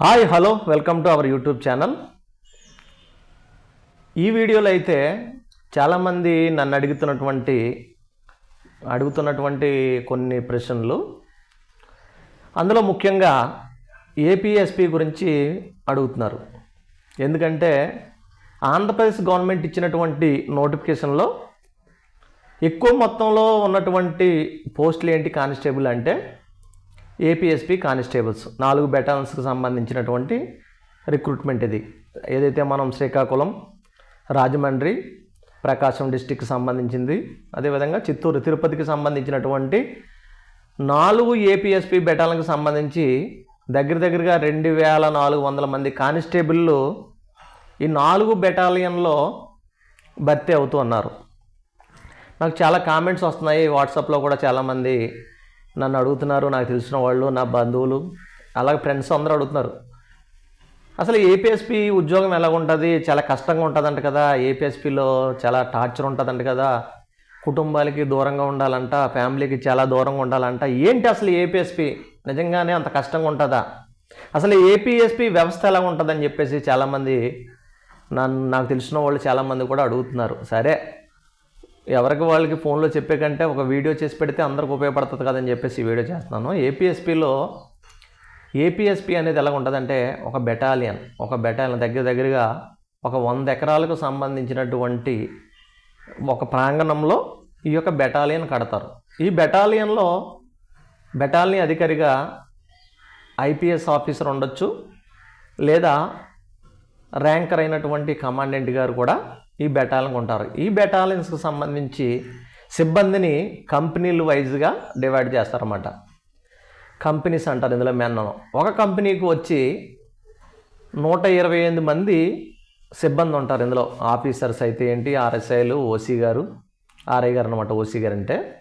Hi hello welcome to our YouTube channel. ఈ వీడియోలో అయితే చాలామంది నన్ను అడుగుతున్నటువంటి అడుగుతున్నటువంటి కొన్ని ప్రశ్నలు. అందులో ముఖ్యంగా ఏపీఎస్పి గురించి అడుగుతున్నారు. ఎందుకంటే ఆంధ్రప్రదేశ్ గవర్నమెంట్ ఇచ్చినటువంటి నోటిఫికేషన్లో ఎక్కువ మొత్తంలో ఉన్నటువంటి పోస్టులు ఏంటి కానిస్టేబుల్ అంటే ఏపీఎస్పి కానిస్టేబుల్స్. నాలుగు బెటాలియన్స్కి సంబంధించినటువంటి రిక్రూట్మెంట్ ఇది. ఏదైతే మనం శ్రీకాకుళం రాజమండ్రి ప్రకాశం డిస్టిక్కి సంబంధించింది అదేవిధంగా చిత్తూరు తిరుపతికి సంబంధించినటువంటి నాలుగు ఏపీఎస్పి బెటాలన్కి సంబంధించి దగ్గర దగ్గరగా రెండు వేల నాలుగు వందల మంది కానిస్టేబుళ్ళు ఈ నాలుగు బెటాలియన్లో భర్తీ అవుతూ ఉన్నారు. నాకు చాలా కామెంట్స్ వస్తున్నాయి. వాట్సాప్లో కూడా చాలామంది నన్ను అడుగుతున్నారు నాకు తెలిసిన వాళ్ళు నా బంధువులు అలాగే ఫ్రెండ్స్ అందరూ అడుగుతున్నారు. అసలు ఏపీఎస్పి ఉద్యోగం ఎలా ఉంటుంది చాలా కష్టంగా ఉంటుందంట కదా. ఏపీఎస్పిలో చాలా టార్చర్ ఉంటుందంట కదా. కుటుంబాలకి దూరంగా ఉండాలంట ఫ్యామిలీకి చాలా దూరంగా ఉండాలంట. ఏంటి అసలు ఏపీఎస్పి నిజంగానే అంత కష్టంగా ఉంటుందా? అసలు ఏపీఎస్పి వ్యవస్థ ఎలా ఉంటుందని చెప్పేసి చాలామంది నన్ను నాకు తెలిసిన వాళ్ళు చాలామంది కూడా అడుగుతున్నారు. సరే ఎవరికి వాళ్ళకి ఫోన్లో చెప్పే కంటే ఒక వీడియో చేసి పెడితే అందరికి ఉపయోగపడుతుంది కదని చెప్పేసి ఈ వీడియో చేస్తున్నాను. ఏపీఎస్పిలో ఏపీఎస్పి అనేది ఎలా ఉంటుందంటే ఒక బెటాలియన్ ఒక బెటాలియన్ దగ్గర దగ్గరగా ఒక వంద ఎకరాలకు సంబంధించినటువంటి ఒక ప్రాంగణంలో ఈ యొక్క బెటాలియన్ కడతారు. ఈ బెటాలియన్లో బెటాలియన్ అధికారిగా ఐపీఎస్ ఆఫీసర్ ఉండొచ్చు లేదా ర్యాంకర్ అయినటువంటి కమాండెంట్ గారు కూడా ఈ బెటాలియన్ ఉంటారు ఈ బెటాలియన్స్కి సంబంధించి సిబ్బందిని కంపెనీలు వైజ్గా డివైడ్ చేస్తారన్నమాట. కంపెనీస్ అంటారు ఇందులో మెన్నం ఒక కంపెనీకి వచ్చి నూట ఇరవై ఎనిమిది మంది సిబ్బంది ఉంటారు ఇందులో. ఆఫీసర్స్ అయితే ఏంటి? ఆర్ఎస్ఐలు ఓసీ గారు ఆర్ఐ గారు అనమాట ఓసీ గారు అంటే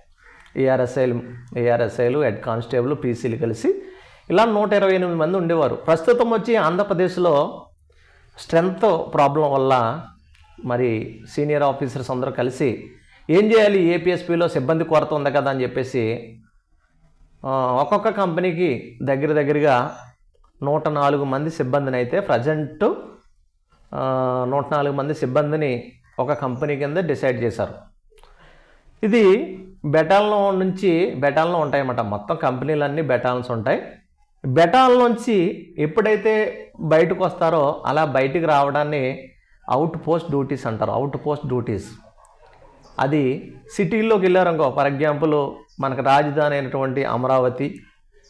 ఏఆర్ఎస్ఐలు ఏఆర్ఎస్ఐలు హెడ్ కానిస్టేబుల్ పీసీలు కలిసి ఇలా నూట ఇరవై ఎనిమిది మంది ఉండేవారు. ప్రస్తుతం వచ్చి ఆంధ్రప్రదేశ్లో స్ట్రెంగ్త్ ప్రాబ్లం వల్ల మరి సీనియర్ ఆఫీసర్స్ అందరూ కలిసి ఏం చేయాలి? ఏపీఎస్పీలో సిబ్బంది కొరత ఉంది కదా అని చెప్పేసి ఒక్కొక్క కంపెనీకి దగ్గర దగ్గరగా నూట నాలుగు మంది సిబ్బందిని అయితే ప్రజెంట్ నూట నాలుగు మంది సిబ్బందిని ఒక కంపెనీ కింద డిసైడ్ చేశారు. ఇది బెటాల్లో నుంచి బెటాల్లో ఉంటాయన్నమాట. మొత్తం కంపెనీలన్నీ బెటాల్స్ ఉంటాయి. బెటాల్ నుంచి ఎప్పుడైతే బయటకు వస్తారో అలా బయటికి రావడాన్ని అవుట్ పోస్ట్ డ్యూటీస్ అంటారు అవుట్ పోస్ట్ డ్యూటీస్. అది సిటీల్లోకి వెళ్ళారనుకో ఫర్ ఎగ్జాంపుల్ మనకు రాజధాని అయినటువంటి అమరావతి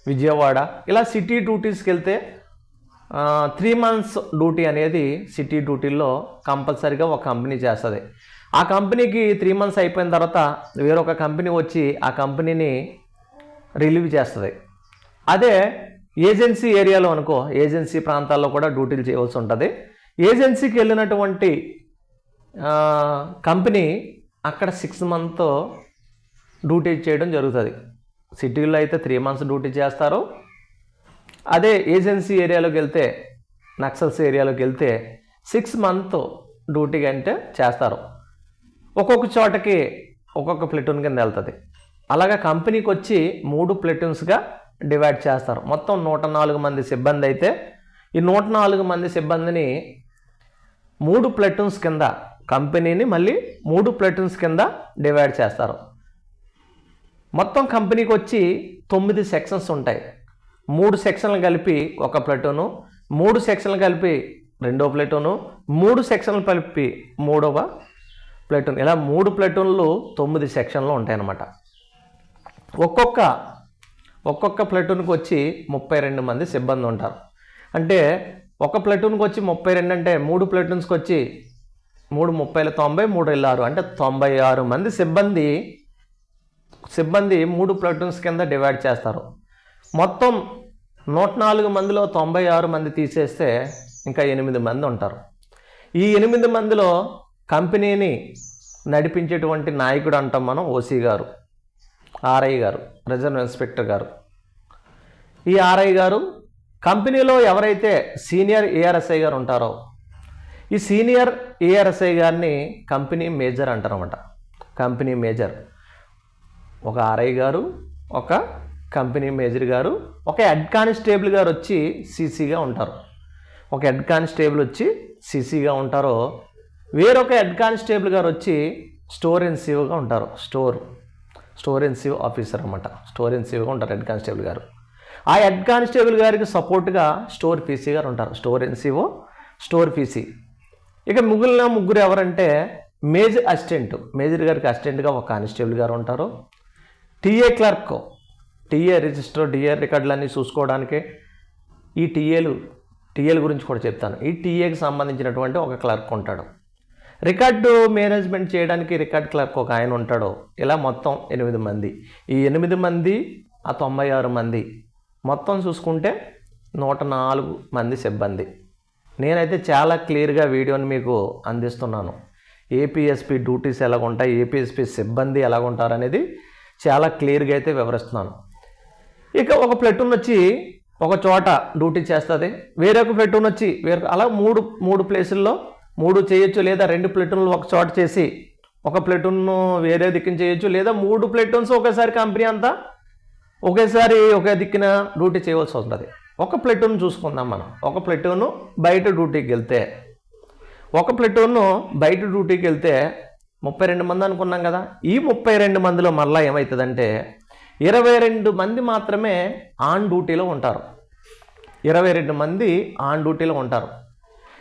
విజయవాడ ఇలా సిటీ డ్యూటీస్కి వెళ్తే త్రీ మంత్స్ డ్యూటీ అనేది సిటీ డ్యూటీల్లో కంపల్సరీగా ఒక కంపెనీ చేస్తుంది. ఆ కంపెనీకి త్రీ మంత్స్ అయిపోయిన తర్వాత వేరొక కంపెనీ వచ్చి ఆ కంపెనీని రిలీవ్ చేస్తుంది. అదే ఏజెన్సీ ఏరియాలో అనుకో ఏజెన్సీ ప్రాంతాల్లో కూడా డ్యూటీలు చేయవలసి ఉంటుంది. ఏజెన్సీకి వెళ్ళినటువంటి కంపెనీ అక్కడ సిక్స్ మంత్ డ్యూటీ చేయడం జరుగుతుంది. సిటీలో అయితే త్రీ మంత్స్ డ్యూటీ చేస్తారు. అదే ఏజెన్సీ ఏరియాలోకి వెళ్తే నక్సల్స్ ఏరియాలోకి వెళ్తే సిక్స్ మంత్ డ్యూటీ అంటే చేస్తారు. ఒక్కొక్క చోటకి ఒక్కొక్క ప్లెటూన్ కింద వెళ్తుంది. అలాగా కంపెనీకి వచ్చి మూడు ప్లెటూన్స్గా డివైడ్ చేస్తారు. మొత్తం నూట నాలుగు మంది సిబ్బంది అయితే ఈ నూట నాలుగు మంది సిబ్బందిని మూడు ప్లటూన్స్ కింద కంపెనీని మళ్ళీ మూడు ప్లటూన్స్ కింద డివైడ్ చేస్తారు. మొత్తం కంపెనీకి వచ్చి తొమ్మిది సెక్షన్స్ ఉంటాయి. మూడు సెక్షన్లు కలిపి ఒక ప్లటూను మూడు సెక్షన్లు కలిపి రెండో ప్లటూను మూడు సెక్షన్లు కలిపి మూడవ ప్లటూన్. ఇలా మూడు ప్లటూన్లు తొమ్మిది సెక్షన్లు ఉంటాయన్నమాట. ఒక్కొక్క ఒక్కొక్క ప్లటూన్కి వచ్చి ముప్పై రెండు మంది సిబ్బంది ఉంటారు. అంటే ఒక ప్లటూన్కి వచ్చి ముప్పై రెండు అంటే మూడు ప్లటూన్స్కి వచ్చి మూడు ముప్పైల తొంభై మూడు వెళ్ళారు అంటే తొంభై ఆరు మంది సిబ్బంది సిబ్బంది మూడు ప్లటూన్స్ కింద డివైడ్ చేస్తారు. మొత్తం నూట నాలుగు మందిలో తొంభై ఆరు మంది తీసేస్తే ఇంకా ఎనిమిది మంది ఉంటారు. ఈ ఎనిమిది మందిలో కంపెనీని నడిపించేటువంటి నాయకుడు అంటాం మనం ఓసీ గారు ఆర్ఐ గారు రిజర్వ్ ఇన్స్పెక్టర్ గారు. ఈ ఆర్ఐ గారు కంపెనీలో ఎవరైతే సీనియర్ ఏఆర్ఎస్ఐ గారు ఉంటారో ఈ సీనియర్ ఏఆర్ఎస్ఐ గారిని కంపెనీ మేజర్ అంటారన్నమాట. Company major. ఒక ఆర్ఐ గారు ఒక కంపెనీ మేజర్ గారు ఒక హెడ్ కానిస్టేబుల్ గారు వచ్చి సీసీగా ఉంటారు. ఒక హెడ్ కానిస్టేబుల్ వచ్చి సీసీగా ఉంటారో వేరొక హెడ్ కానిస్టేబుల్ గారు వచ్చి స్టోర్ ఎన్సీఓగా ఉంటారు. స్టోర్. స్టోర్ ఎన్సీఓ ఆఫీసర్ అనమాట స్టోర్ ఎన్సీఓగా ఉంటారు హెడ్ కానిస్టేబుల్ గారు. ఆ హెడ్ కానిస్టేబుల్ గారికి సపోర్ట్గా స్టోర్ పీసీ గారు ఉంటారు. Store NCO store PC. ఇక మిగిలిన ముగ్గురు ఎవరంటే మేజర్ అసిస్టెంట్ మేజర్ గారికి అసిస్టెంట్గా ఒక కానిస్టేబుల్ గారు ఉంటారు. TA clerk TA register DA రికార్డులన్నీ చూసుకోవడానికి ఈ టీఏలు టీఏల గురించి కూడా చెప్తాను. ఈ టీఏకి సంబంధించినటువంటి ఒక క్లర్క్ ఉంటాడు. రికార్డు మేనేజ్మెంట్ చేయడానికి రికార్డ్ క్లర్క్ ఒక ఆయన ఉంటాడు. ఇలా మొత్తం ఎనిమిది మంది. ఈ ఎనిమిది మంది ఆ తొంభై ఆరు మంది మొత్తం చూసుకుంటే నూట నాలుగు మంది సిబ్బంది. నేనైతే చాలా క్లియర్గా వీడియోని మీకు అందిస్తున్నాను. ఏపీఎస్పి డ్యూటీస్ ఎలాగ ఉంటాయి ఏపీఎస్పి సిబ్బంది ఎలాగ ఉంటారు అనేది చాలా క్లియర్గా అయితే వివరిస్తున్నాను. ఇక ఒక ప్లెటూన్ వచ్చి ఒక చోట డ్యూటీ చేస్తుంది వేరొక ప్లెటూన్ వచ్చి వేరొక అలా మూడు మూడు ప్లేసుల్లో మూడు చేయొచ్చు లేదా రెండు ప్లెటూన్లు ఒక చోట చేసి ఒక ప్లెటూన్ వేరే దిక్కుని చేయొచ్చు లేదా మూడు ప్లెటూన్స్ ఒకేసారి కంపెనీ అంతా ఒకేసారి ఒకే దిక్కున డ్యూటీ చేయవలసి వస్తుంది. ఒక ప్లెటూన్ చూసుకుందాం మనం. ఒక ప్లెటూను బయట డ్యూటీకి వెళ్తే ఒక ప్లెటూన్ బయట డ్యూటీకి వెళ్తే ముప్పై రెండు మంది అనుకున్నాం కదా. ఈ ముప్పై రెండు మందిలో మళ్ళీ ఏమవుతుందంటే ఇరవై రెండు మంది మాత్రమే ఆన్ డ్యూటీలో ఉంటారు. ఇరవై రెండు మంది ఆన్ డ్యూటీలో ఉంటారు.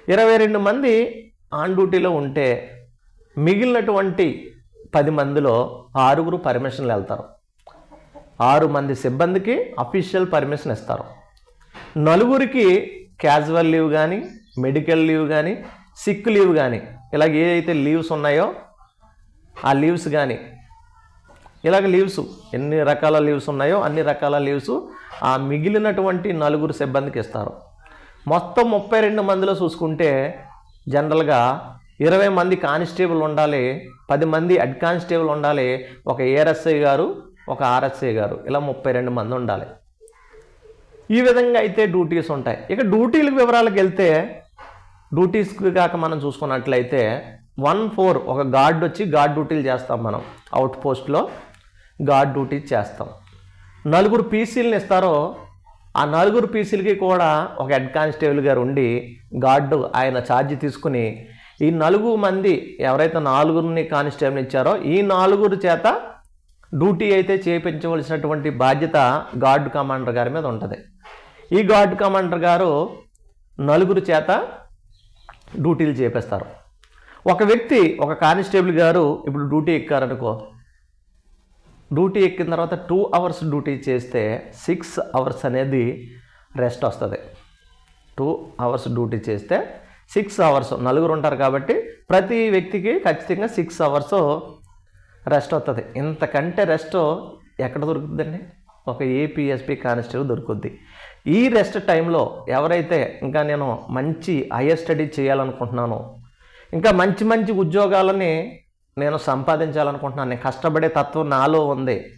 ఇరవై రెండు మంది ఆన్ డ్యూటీలో ఉంటే మిగిలినటువంటి పది మందిలో ఆరుగురు పర్మిషన్లు వెళ్తారు. ఆరు మంది సిబ్బందికి అఫీషియల్ పర్మిషన్ ఇస్తారు. నలుగురికి క్యాజువల్ లీవ్ కానీ మెడికల్ లీవ్ కానీ సిక్ లీవ్ కానీ ఇలాగ ఏదైతే లీవ్స్ ఉన్నాయో ఆ లీవ్స్ కానీ ఇలాగ లీవ్స్ ఎన్ని రకాల లీవ్స్ ఉన్నాయో అన్ని రకాల లీవ్స్ ఆ మిగిలినటువంటి నలుగురు సిబ్బందికి ఇస్తారు. మొత్తం ముప్పై రెండు మందిలో చూసుకుంటే జనరల్గా ఇరవై మంది కానిస్టేబుల్ ఉండాలి పది మంది హెడ్ కానిస్టేబుల్ ఉండాలి ఒక ఏఆర్ఎస్ఐ గారు ఒక ఆర్ఎస్ఏ గారు. ఇలా ముప్పై రెండు మంది ఉండాలి. ఈ విధంగా అయితే డ్యూటీస్ ఉంటాయి. ఇక డ్యూటీలకు వివరాలకు వెళ్తే డ్యూటీస్కి కాక మనం చూసుకున్నట్లయితే వన్ ఫోర్ ఒక గార్డ్ వచ్చి గార్డ్ డ్యూటీలు చేస్తాం మనం. అవుట్ పోస్ట్లో గార్డ్ డ్యూటీ చేస్తాం. నలుగురు పీసీలను ఇస్తారో ఆ నలుగురు పీసీలకి కూడా ఒక హెడ్ కానిస్టేబుల్ గారు ఉండి గార్డు ఆయన ఛార్జ్ తీసుకుని ఈ నలుగురు మంది ఎవరైతే నాలుగురిని కానిస్టేబుల్ ఇచ్చారో ఈ నాలుగురు చేత డ్యూటీ అయితే చేయించవలసినటువంటి బాధ్యత గార్డ్ కమాండర్ గారి మీద ఉంటుంది. ఈ గార్డ్ కమాండర్ గారు నలుగురు చేత డ్యూటీలు చేపిస్తారు. ఒక వ్యక్తి ఒక కానిస్టేబుల్ గారు ఇప్పుడు డ్యూటీ ఎక్కారనుకో డ్యూటీ ఎక్కిన తర్వాత టూ అవర్స్ డ్యూటీ చేస్తే సిక్స్ అవర్స్ అనేది రెస్ట్ వస్తుంది. టూ అవర్స్ డ్యూటీ చేస్తే సిక్స్ అవర్స్ నలుగురు ఉంటారు కాబట్టి ప్రతి వ్యక్తికి ఖచ్చితంగా సిక్స్ అవర్స్ రెస్ట్ వస్తుంది ఇంతకంటే రెస్ట్ ఎక్కడ దొరుకుతుందండి? ఒక ఏపీఎస్పి కానిస్టేబుల్ దొరుకుద్ది. ఈ రెస్ట్ టైంలో ఎవరైతే ఇంకా నేను మంచి హయ్యర్ స్టడీ చేయాలనుకుంటున్నానో ఇంకా మంచి మంచి ఉద్యోగాలని నేను సంపాదించాలనుకుంటున్నాను నేను కష్టపడే తత్వం నాలో ఉంది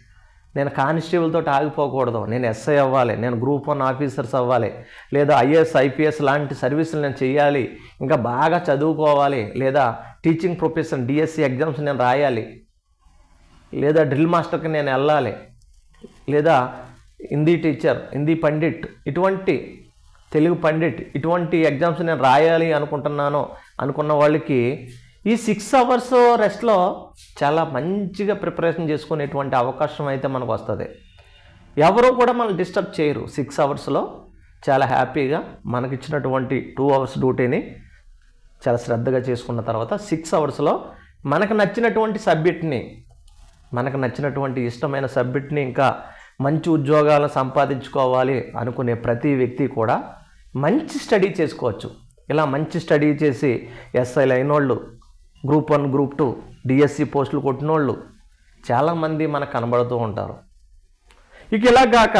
నేను కానిస్టేబుల్తో ఆగిపోకూడదు నేను ఎస్ఐ అవ్వాలి నేను గ్రూప్ వన్ ఆఫీసర్స్ అవ్వాలి లేదా ఐఏఎస్ ఐపీఎస్ లాంటి సర్వీసులు నేను చేయాలి ఇంకా బాగా చదువుకోవాలి లేదా టీచింగ్ ప్రొఫెషన్ డిఎస్సి ఎగ్జామ్స్ నేను రాయాలి లేదా డ్రిల్ మాస్టర్కి నేను వెళ్ళాలి లేదా హిందీ టీచర్ హిందీ పండిట్ ఇటువంటి తెలుగు పండిట్ ఇటువంటి ఎగ్జామ్స్ నేను రాయాలి అనుకుంటున్నాను అనుకున్న వాళ్ళకి ఈ సిక్స్ అవర్స్ రెస్ట్లో చాలా మంచిగా ప్రిపరేషన్ చేసుకునేటువంటి అవకాశం అయితే మనకు వస్తుంది. ఎవరు కూడా మనం డిస్టర్బ్ చేయరు. సిక్స్ అవర్స్లో చాలా హ్యాపీగా మనకిచ్చినటువంటి టూ అవర్స్ డ్యూటీని చాలా శ్రద్ధగా చేసుకున్న తర్వాత సిక్స్ అవర్స్లో మనకు నచ్చినటువంటి సబ్జెక్ట్ని మనకు నచ్చినటువంటి ఇష్టమైన సబ్జెక్ట్ని ఇంకా మంచి ఉద్యోగాలను సంపాదించుకోవాలి అనుకునే ప్రతి వ్యక్తి కూడా మంచి స్టడీ చేసుకోవచ్చు. ఇలా మంచి స్టడీ చేసి ఎస్ఐలు అయినోళ్ళు group one group two DSC పోస్టులు కొట్టినోళ్ళు చాలామంది మనకు కనబడుతూ ఉంటారు. ఇక ఇలా కాక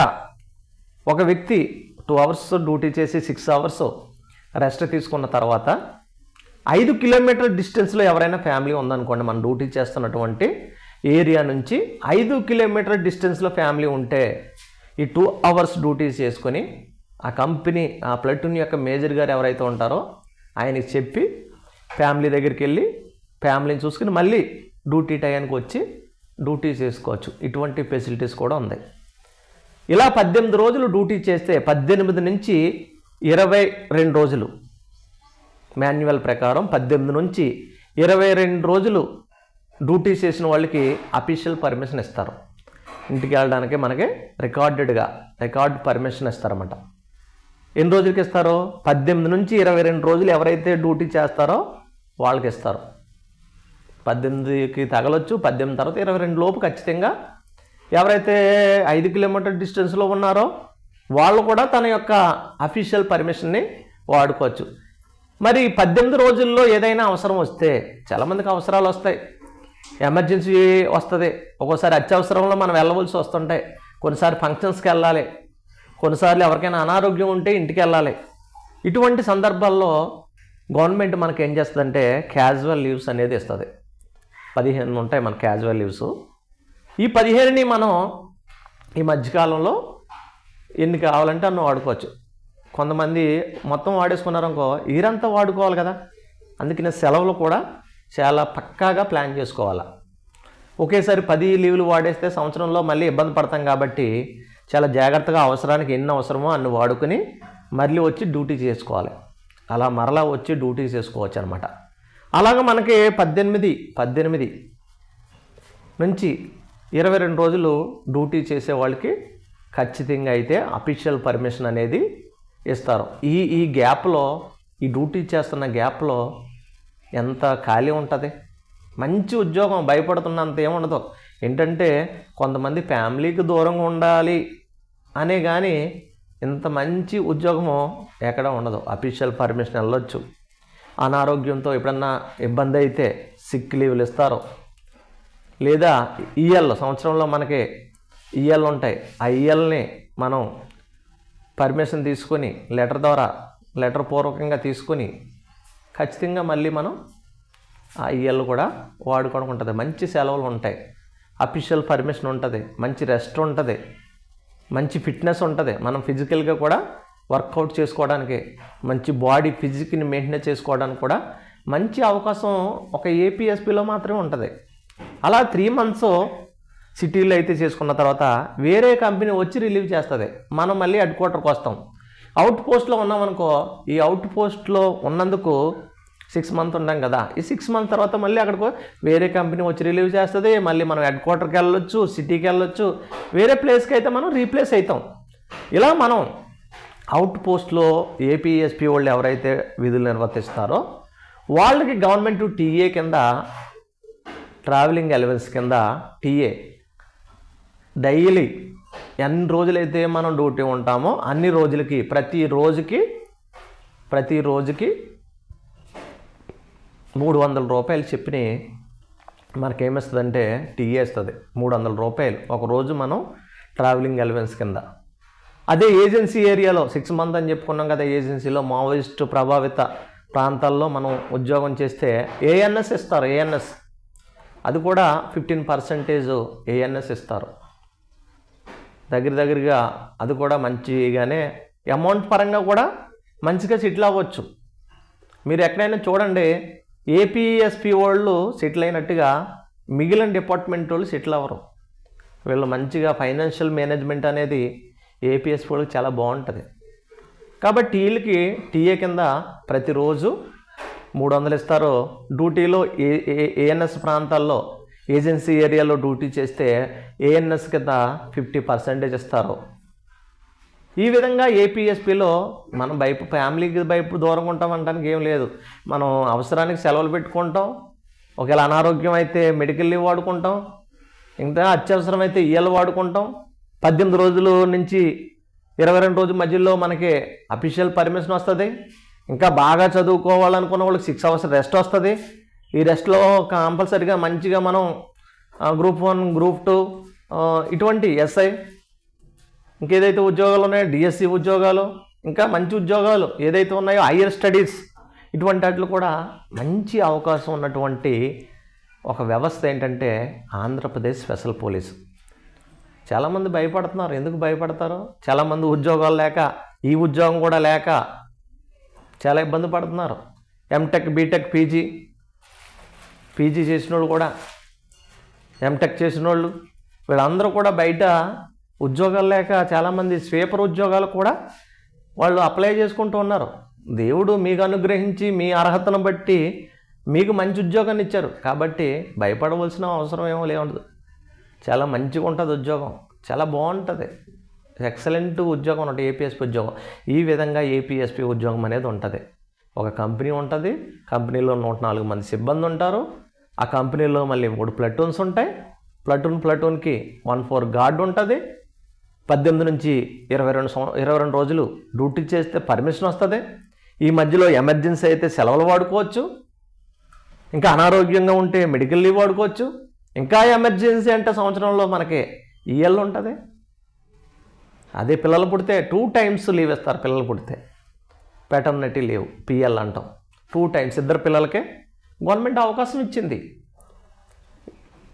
ఒక వ్యక్తి టూ అవర్స్ డ్యూటీ చేసి సిక్స్ అవర్స్ రెస్ట్ తీసుకున్న తర్వాత ఐదు కిలోమీటర్ డిస్టెన్స్లో ఎవరైనా ఫ్యామిలీ ఉందనుకోండి మనం డ్యూటీ చేస్తున్నటువంటి ఏరియా నుంచి ఐదు కిలోమీటర్ డిస్టెన్స్లో ఫ్యామిలీ ఉంటే ఈ టూ అవర్స్ డ్యూటీస్ చేసుకొని ఆ కంపెనీ ఆ ప్లటూన్ యొక్క మేజర్ గారు ఎవరైతే ఉంటారో ఆయనకి చెప్పి ఫ్యామిలీ దగ్గరికి వెళ్ళి ఫ్యామిలీని చూసుకుని మళ్ళీ డ్యూటీ టైంకి వచ్చి డ్యూటీ చేసుకోవచ్చు. ఇటువంటి ఫెసిలిటీస్ కూడా ఉంది ఇలా పద్దెనిమిది రోజులు డ్యూటీ చేస్తే పద్దెనిమిది నుంచి ఇరవై రెండు రోజులు. మాన్యువల్ ప్రకారం పద్దెనిమిది నుంచి ఇరవై రెండు రోజులు డ్యూటీ చేసిన వాళ్ళకి అఫీషియల్ పర్మిషన్ ఇస్తారు. ఇంటికి వెళ్ళడానికి మనకి రికార్డెడ్గా రికార్డ్ పర్మిషన్ ఇస్తారన్నమాట. ఎన్ని రోజులకి ఇస్తారో? పద్దెనిమిది నుంచి ఇరవై రెండు రోజులు ఎవరైతే డ్యూటీ చేస్తారో వాళ్ళకి ఇస్తారు. పద్దెనిమిదికి తగలొచ్చు పద్దెనిమిది తర్వాత ఇరవై రెండు లోపు ఖచ్చితంగా ఎవరైతే ఐదు కిలోమీటర్ డిస్టెన్స్లో ఉన్నారో వాళ్ళు కూడా తన యొక్క అఫీషియల్ పర్మిషన్ని వాడుకోవచ్చు. మరి పద్దెనిమిది రోజుల్లో ఏదైనా అవసరం వస్తే చాలామందికి అవసరాలు వస్తాయి. ఎమర్జెన్సీ వస్తుంది. ఒక్కోసారి అత్యవసరంలో మనం వెళ్ళవలసి వస్తుంటాయి. కొన్నిసార్లు ఫంక్షన్స్కి వెళ్ళాలి. కొన్నిసార్లు ఎవరికైనా అనారోగ్యం ఉంటే ఇంటికి వెళ్ళాలి. ఇటువంటి సందర్భాల్లో గవర్నమెంట్ మనకి ఏం చేస్తుందంటే క్యాజువల్ లీవ్స్ అనేది ఇస్తుంది. పదిహేను ఉంటాయి మన క్యాజువల్ లీవ్స్. ఈ పదిహేనుని మనం ఈ మధ్యకాలంలో ఎన్ని కావాలంటే అన్న వాడుకోవచ్చు. కొంతమంది మొత్తం వాడేసుకున్నారనుకో ఈరంతా వాడుకోవాలి కదా. అందుకనే సెలవులు కూడా చాలా పక్కాగా ప్లాన్ చేసుకోవాలి. ఒకేసారి పది లీవులు వాడేస్తే సంవత్సరంలో మళ్ళీ ఇబ్బంది పడతాం కాబట్టి చాలా జాగ్రత్తగా అవసరానికి ఎన్ని అవసరమో అన్ని వాడుకొని మళ్ళీ వచ్చి డ్యూటీ చేసుకోవాలి. అలా మరలా వచ్చి డ్యూటీ చేసుకోవచ్చు అనమాట అలాగ మనకి పద్దెనిమిది పద్దెనిమిది నుంచి ఇరవై రెండు రోజులు డ్యూటీ చేసే వాళ్ళకి ఖచ్చితంగా అయితే అఫీషియల్ పర్మిషన్ అనేది ఇస్తారు. ఈ ఈ గ్యాప్లో ఈ డ్యూటీ చేస్తున్న గ్యాప్లో ఎంత ఖాళీ ఉంటుంది? మంచి ఉద్యోగం భయపడుతున్నంత ఏముండదు. ఏంటంటే కొంతమంది ఫ్యామిలీకి దూరంగా ఉండాలి అనే కానీ ఇంత మంచి ఉద్యోగము ఎక్కడ ఉండదు. అఫీషియల్ పర్మిషన్ వెళ్ళొచ్చు. అనారోగ్యంతో ఎప్పుడన్నా ఇబ్బంది అయితే సిక్ లీవ్లు ఇస్తారు. లేదా ఈఎల్ సంవత్సరంలో మనకి ఈఎల్ ఉంటాయి. ఆ ఈఎల్ని మనం పర్మిషన్ తీసుకొని లెటర్ ద్వారా లెటర్ పూర్వకంగా తీసుకొని ఖచ్చితంగా మళ్ళీ మనం ఆ ఈఎల్ కూడా వాడుకోవడం ఉంటుంది. మంచి సెలవులు ఉంటాయి. అఫీషియల్ పర్మిషన్ ఉంటుంది. మంచి రెస్ట్ ఉంటుంది. మంచి ఫిట్నెస్ ఉంటుంది. మనం ఫిజికల్గా కూడా వర్కౌట్ చేసుకోవడానికి మంచి బాడీ ఫిజిక్ని మెయింటైన్ చేసుకోవడానికి కూడా మంచి అవకాశం ఒక ఏపీఎస్పీలో మాత్రమే ఉంటుంది. అలా త్రీ మంత్స్ సిటీలో అయితే చేసుకున్న తర్వాత వేరే కంపెనీ వచ్చి రిలీవ్ చేస్తుంది. మనం మళ్ళీ హెడ్ క్వార్టర్కి వస్తాం. అవుట్ పోస్ట్లో ఉన్నామనుకో ఈ అవుట్ పోస్ట్లో ఉన్నందుకు సిక్స్ మంత్ ఉంటాం కదా. ఈ సిక్స్ మంత్ తర్వాత మళ్ళీ అక్కడికి వేరే కంపెనీ వచ్చి రిలీవ్ చేస్తుంది మళ్ళీ మనం హెడ్ క్వార్టర్కి వెళ్ళొచ్చు సిటీకి వెళ్ళొచ్చు వేరే ప్లేస్కి అయితే మనం రీప్లేస్ అవుతాం ఇలా మనం అవుట్ పోస్ట్లో ఏపీఎస్పీ వాళ్ళు ఎవరైతే విధులు నిర్వర్తిస్తారో వాళ్ళకి గవర్నమెంట్ టీఏ కింద ట్రావెలింగ్ అలవెన్స్ కింద టీఏ డైలీ ఎన్ని రోజులైతే మనం డ్యూటీ ఉంటామో అన్ని రోజులకి ప్రతి రోజుకి ప్రతి రోజుకి మూడు వందల రూపాయలు చెప్పిన మనకేమిస్తుందంటే టీఏ ఇస్తుంది మూడు వందల రూపాయలు ఒక రోజు మనం ట్రావెలింగ్ అలవెన్స్ కింద. అదే ఏజెన్సీ ఏరియాలో సిక్స్ మంత్ అని చెప్పుకున్నాం కదా ఏజెన్సీలో మావోయిస్ట్ ప్రభావిత ప్రాంతాల్లో మనం ఉద్యోగం చేస్తే ఏఎన్ఎస్ ఇస్తారు ఏఎన్ఎస్. అది కూడా ఫిఫ్టీన్ పర్సెంటేజ్ ఏఎన్ఎస్ ఇస్తారు. దగ్గర దగ్గరగా అది కూడా మంచిగానే అమౌంట్ పరంగా కూడా మంచిగా సెటిల్ అవ్వచ్చు. మీరు ఎక్కడైనా చూడండి ఏపీఎస్పి వాళ్ళు సెటిల్ అయినట్టుగా మిగిలిన డిపార్ట్మెంట్ వాళ్ళు సెటిల్ అవ్వరు. వీళ్ళు మంచిగా ఫైనాన్షియల్ మేనేజ్మెంట్ అనేది ఏపీఎస్పి వాళ్ళకి చాలా బాగుంటుంది. కాబట్టి వీళ్ళకి టీఏ కింద ప్రతిరోజు మూడు వందలు ఇస్తారు. డ్యూటీలో ఏ ఏఎన్ఎస్ ప్రాంతాల్లో ఏజెన్సీ ఏరియాలో డ్యూటీ చేస్తే ఏఎన్ఎస్ కింద ఫిఫ్టీ పర్సెంటేజ్ ఇస్తారు. ఈ విధంగా ఏపీఎస్పీలో మనం బయపు ఫ్యామిలీకి బయపు దూరంగా ఉంటాం అనడానికి ఏం లేదు. మనం అవసరానికి సెలవులు పెట్టుకుంటాం. ఒకవేళ అనారోగ్యం అయితే మెడికల్ లీవ్ వాడుకుంటాం. ఇంకా అత్యవసరం అయితే ఈఎల్ వాడుకుంటాం. పద్దెనిమిది రోజుల నుంచి ఇరవై రెండు రోజుల మధ్యలో మనకి అఫీషియల్ పర్మిషన్ వస్తుంది. ఇంకా బాగా చదువుకోవాలనుకున్న వాళ్ళకి సిక్స్ అవర్స్ రెస్ట్ వస్తుంది. ఈ రెస్ట్లో కంపల్సరిగా మంచిగా మనం గ్రూప్ వన్ గ్రూప్ టూ ఇటువంటి ఎస్ఐ ఇంకేదైతే ఉద్యోగాలు ఉన్నాయో డిఎస్సి ఉద్యోగాలు ఇంకా మంచి ఉద్యోగాలు ఏదైతే ఉన్నాయో హయ్యర్ స్టడీస్ ఇటువంటి వాటిలో కూడా మంచి అవకాశం ఉన్నటువంటి ఒక వ్యవస్థ ఏంటంటే ఆంధ్రప్రదేశ్ స్పెషల్ పోలీస్. చాలామంది భయపడుతున్నారు. ఎందుకు భయపడతారు? చాలామంది ఉద్యోగాలు లేక ఈ ఉద్యోగం కూడా లేక చాలా ఇబ్బంది పడుతున్నారు. ఎంటెక్ బీటెక్ పీజీ పీజీ చేసిన వాళ్ళు కూడా ఎంటెక్ చేసిన వాళ్ళు వీళ్ళందరూ కూడా బయట ఉద్యోగాలు లేక చాలామంది స్వీపర్ ఉద్యోగాలు కూడా వాళ్ళు అప్లై చేసుకుంటూ ఉన్నారు. దేవుడు మీకు అనుగ్రహించి మీ అర్హతను బట్టి మీకు మంచి ఉద్యోగాన్ని ఇచ్చారు. కాబట్టి భయపడవలసిన అవసరం ఏమో లేదు చాలా మంచిగా ఉంటుంది ఉద్యోగం. చాలా బాగుంటుంది. ఎక్సలెంట్ ఉద్యోగం ఉంటుంది ఏపీఎస్పీ ఉద్యోగం. ఈ విధంగా ఏపీఎస్పీ ఉద్యోగం అనేది ఉంటుంది. ఒక కంపెనీ ఉంటుంది. కంపెనీలో నూట నాలుగు మంది సిబ్బంది ఉంటారు. ఆ కంపెనీలో మళ్ళీ మూడు ప్లటూన్స్ ఉంటాయి. ప్లటూన్ ప్లటూన్కి వన్ ఫోర్ గార్డ్ ఉంటుంది. పద్దెనిమిది నుంచి ఇరవై రెండు సంవ ఇరవై రెండు రోజులు డ్యూటీ చేస్తే పర్మిషన్ వస్తుంది. ఈ మధ్యలో ఎమర్జెన్సీ అయితే సెలవులు వాడుకోవచ్చు. ఇంకా అనారోగ్యంగా ఉంటే మెడికల్ లీవ్ వాడుకోవచ్చు. ఇంకా ఎమర్జెన్సీ అంటే సంవత్సరంలో మనకి ఈఎల్ ఉంటుంది. అదే పిల్లలు పుడితే టూ టైమ్స్ లీవ్ ఇస్తారు పిల్లలు పుడితే. పెటర్నిటీ లీవ్ పిఎల్ అంటాం. టూ టైమ్స్ ఇద్దరు పిల్లలకే గవర్నమెంట్ అవకాశం ఇచ్చింది.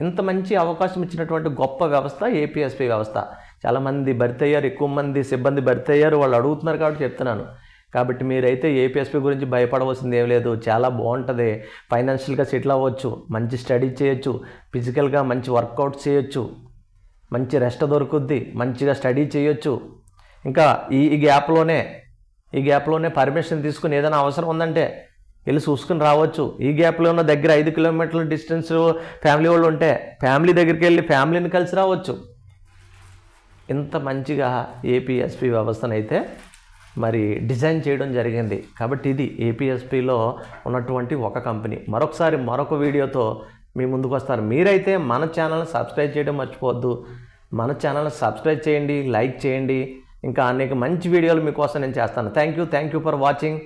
ఇంత మంచి అవకాశం ఇచ్చినటువంటి గొప్ప వ్యవస్థ ఏపీఎస్పీ వ్యవస్థ. చాలామంది భర్తీ అయ్యారు ఎక్కువ మంది సిబ్బంది భర్తీ అయ్యారు వాళ్ళు అడుగుతున్నారు కాబట్టి చెప్తున్నాను. కాబట్టి మీరైతే ఏపీఎస్పీ గురించి భయపడవలసింది ఏం లేదు. చాలా బాగుంటుంది. ఫైనాన్షియల్గా సెటిల్ అవ్వచ్చు. మంచి స్టడీ చేయొచ్చు. ఫిజికల్గా మంచి వర్కౌట్ చేయొచ్చు. మంచి రెస్ట్ దొరుకుద్ది. మంచిగా స్టడీ చేయొచ్చు. ఇంకా ఈ ఈ గ్యాప్లోనే ఈ గ్యాప్లోనే పర్మిషన్ తీసుకుని ఏదైనా అవసరం ఉందంటే వెళ్ళి చూసుకుని రావచ్చు. ఈ గ్యాప్లో ఉన్న దగ్గర ఐదు కిలోమీటర్ల డిస్టెన్స్ ఫ్యామిలీ వాళ్ళు ఉంటే ఫ్యామిలీ దగ్గరికి వెళ్ళి ఫ్యామిలీని కలిసి రావచ్చు. ఇంత మంచిగా ఏపీఎస్పి వ్యవస్థనైతే మరి డిజైన్ చేయడం జరిగింది. కాబట్టి ఇది ఏపీఎస్పిలో ఉన్నటువంటి ఒక కంపెనీ. మరొకసారి మరొక వీడియోతో మీ ముందుకు వస్తారు. మీరైతే మన ఛానల్ని సబ్స్క్రైబ్ చేయడం మర్చిపోవద్దు. మన ఛానల్ని సబ్స్క్రైబ్ చేయండి లైక్ చేయండి. ఇంకా అనేక మంచి వీడియోలు మీకోసం నేను చేస్తాను. Thank you thank you for watching